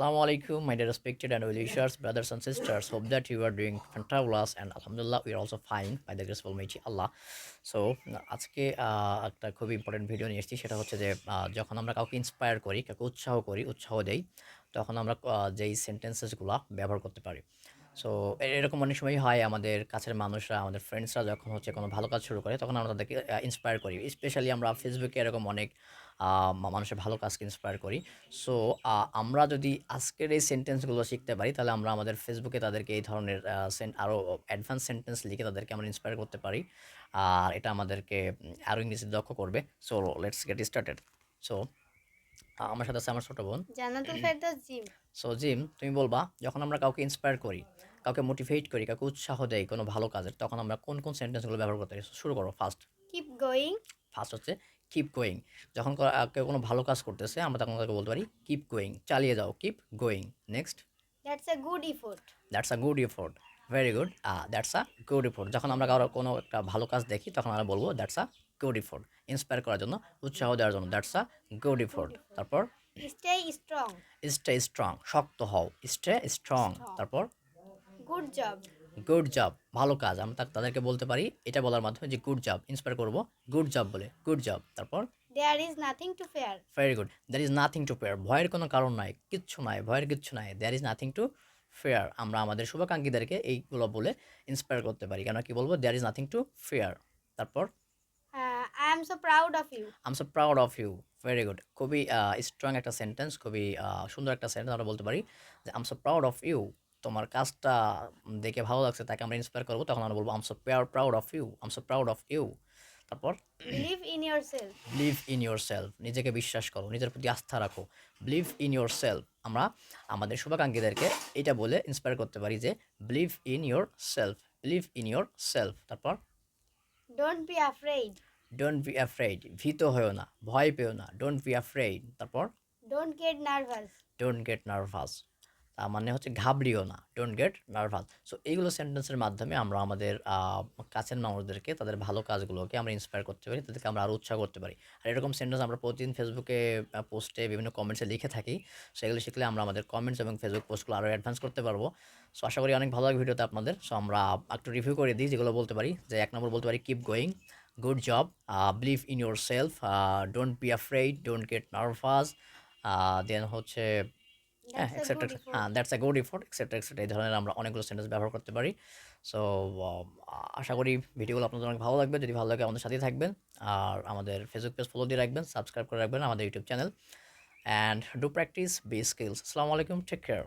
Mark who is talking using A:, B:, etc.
A: Assalamu alaikum, my dear respected and well-wishers, brothers and sisters. Hope that you are doing fantabulous and Alhamdulillah, we are also fine by the grace of Almighty Allah. So আজকে একটা খুব important video নিয়ে এসেছি সেটা হচ্ছে যে যখন আমরা কাউকে ইন্সপায়ার করি কাউকে উৎসাহ করি উৎসাহ দেই তখন আমরা যেই সেন্টেন্সেসগুলো ব্যবহার করতে পারি সো এরকম অনেক সময় হয় আমাদের কাছের মানুষরা, আমাদের ফ্রেন্ডসরা যখন হচ্ছে কোনো ভালো কাজ শুরু করে, তখন আমরা তাদেরকে ইন্সপায়ার করি। স্পেশালি আমরা ফেসবুকে এরকম অনেক মানুষের ভালো কাজকে ইন্সপায়ার করি। সো আমরা যদি আজকের এই সেন্টেন্সগুলো শিখতে পারি, তাহলে আমরা আমাদের ফেসবুকে তাদেরকে এই ধরনের আরও অ্যাডভান্স সেন্টেন্স লিখে তাদেরকে আমরা ইন্সপায়ার করতে পারি। আর এটা আমাদেরকে আরও ইংরেজি দক্ষ করবে। So let's get started so আমার সাথে আছে আমার ছোটো বোন।
B: Jannatul Ferdous Jim.
A: So Jim তুমি বলবা যখন আমরা কাউকে ইন্সপায়ার করি কাউকে মোটিভেট করি কাউকে উৎসাহ দেই কোনো ভালো কাজের তখন আমরা কোন কোন সেন্টেন্সগুলো ব্যবহার করতে পারি? শুরু করো ফার্স্ট
B: কিপ গোয়িং
A: ফার্স্ট হচ্ছে কিপ গোয়িং যখন কেউ কোনো ভালো কাজ করতেছে আমরা তখন তাকে বলতে পারি কিপ গোয়িং চালিয়ে যাও keep going next
B: that's a good effort
A: that's a good effort very good that's a good effort যখন আমরা কারও কোনো একটা ভালো কাজ দেখি তখন আমরা বলব that's a good effort inspire করার জন্য উৎসাহ দেওয়ার জন্য। দ্যাটস আ গুড এফোর্ট তারপর
B: স্টে স্ট্রং
A: স্টে স্ট্রং শক্ত হও। স্টে স্ট্রং তারপর
B: গুড জব
A: গুড জব ভালো কাজ। আমরা তাদেরকে বলতে পারি এটা বলার মাধ্যমে যে গুড জব ইন্সপায়ার করব। গুড জব বলে গুড জব তারপর
B: there is nothing to fear
A: very good there is nothing to fear ভয়ের কোনো কারণ নাই কিচ্ছু নাই ভয়ের কিচ্ছু নাই। There is nothing to fear আমরা আমাদের শুভাকাঙ্ক্ষীদেরকে এইগুলো বলে ইন্সপায়ার করতে পারি। কেন কি বলব? There is nothing to fear তারপর
B: am so proud of you
A: am so proud of you very good খুবই স্ট্রং একটা সেন্টেন্স খুবই সুন্দর একটা সেন্টেন্স আমরা বলতে পারি যে am so proud of you তোমার কাজটা দেখে ভালো লাগছে তাকে আমরা ইন্সপায়ার করব তখন আমরা বলব am so proud of you am so proud of you তারপর
B: believe in yourself
A: believe in yourself নিজেকে বিশ্বাস করো নিজের প্রতি আস্থা রাখো। বিলিভ ইন ইয়োর সেলফ আমরা আমাদের শুভাকাঙ্ক্ষীদেরকে এটা বলে ইন্সপায়ার করতে পারি যে believe in yourself believe in yourself তারপর
B: don't be afraid
A: don't be afraid ভীত হয়েও না ভয় পেও না। ডোন্ট বি অ্যাফ্রেড তারপর?
B: Don't get nervous
A: don't get nervous তার মানে হচ্ছে ঘাবড়িও না। ডোন্ট গেট নার্ভাস সো এইগুলো সেন্টেন্সের মাধ্যমে আমরা আমাদের কাছের মানুষদেরকে তাদের ভালো কাজগুলোকে আমরা ইন্সপায়ার করতে পারি তাদেরকে আমরা আরও উৎসাহ করতে পারি। আর এরকম সেন্টেন্স আমরা প্রতিদিন ফেসবুকে পোস্টে বিভিন্ন কমেন্টসে লিখে থাকি। সেগুলো শিখলে আমরা আমাদের কমেন্টস এবং ফেসবুক পোস্টগুলো আরও অ্যাডভান্স করতে পারব। সো আশা করি অনেক ভালো ভিডিওতে আপনাদের। সো আমরা একটু রিভিউ করে দিই যেগুলো বলতে পারি। যে এক নম্বর বলতে পারি keep going good job believe in yourself don't be afraid don't get nervous then হচ্ছে হ্যাঁ
B: That's a
A: etcetera
B: good effort.
A: হ্যাঁ that's a good effort etcetera etcetera এই ধরনের আমরা অনেকগুলো সেন্টেন্স ব্যবহার করতে পারি। সো আশা করি ভিডিওগুলো আপনাদের অনেক ভালো লাগবে। যদি ভালো লাগে আমাদের সাথেই থাকবেন। আর আমাদের ফেসবুক পেজ ফলো দিয়ে রাখবেন সাবস্ক্রাইব করে রাখবেন আমাদের YouTube channel and do practice B skills আসসালামু আলাইকুম টেক কেয়ার